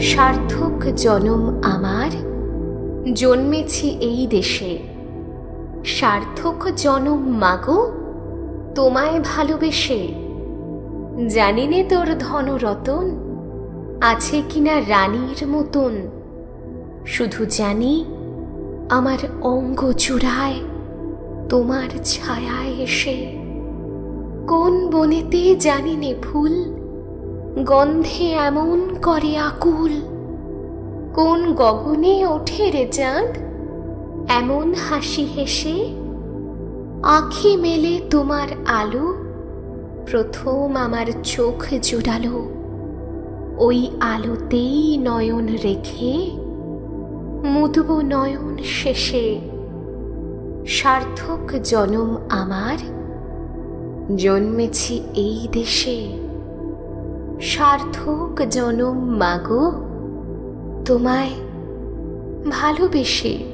সার্থক জনম আমার। জন্মেছি এই দেশে। সার্থক জনম মাগো? তোমায় ভালোবেসে। জানি নে তোর ধনরতন। আছে কিনা রানীর মতন। শুধু জানি আমার অঙ্গ চূড়ায় তোমার ছায়ায় এসে। কোন বনেতে জানি নে ফুল? গন্ধে এমন করে আকুল। কোন গগনে ওঠে রে চাঁদ? এমন হাসি হেসে, আঁখি মেলে তোমার আলো, প্রথম আমার চোখ জুড়ালো। ওই আলোতেই নয়ন রেখে, মুদব নয়ন শেষে, সার্থক জনম আমার। জন্মেছি এই দেশে। সার্থক জনম মাগো। তোমায় ভালোবেসে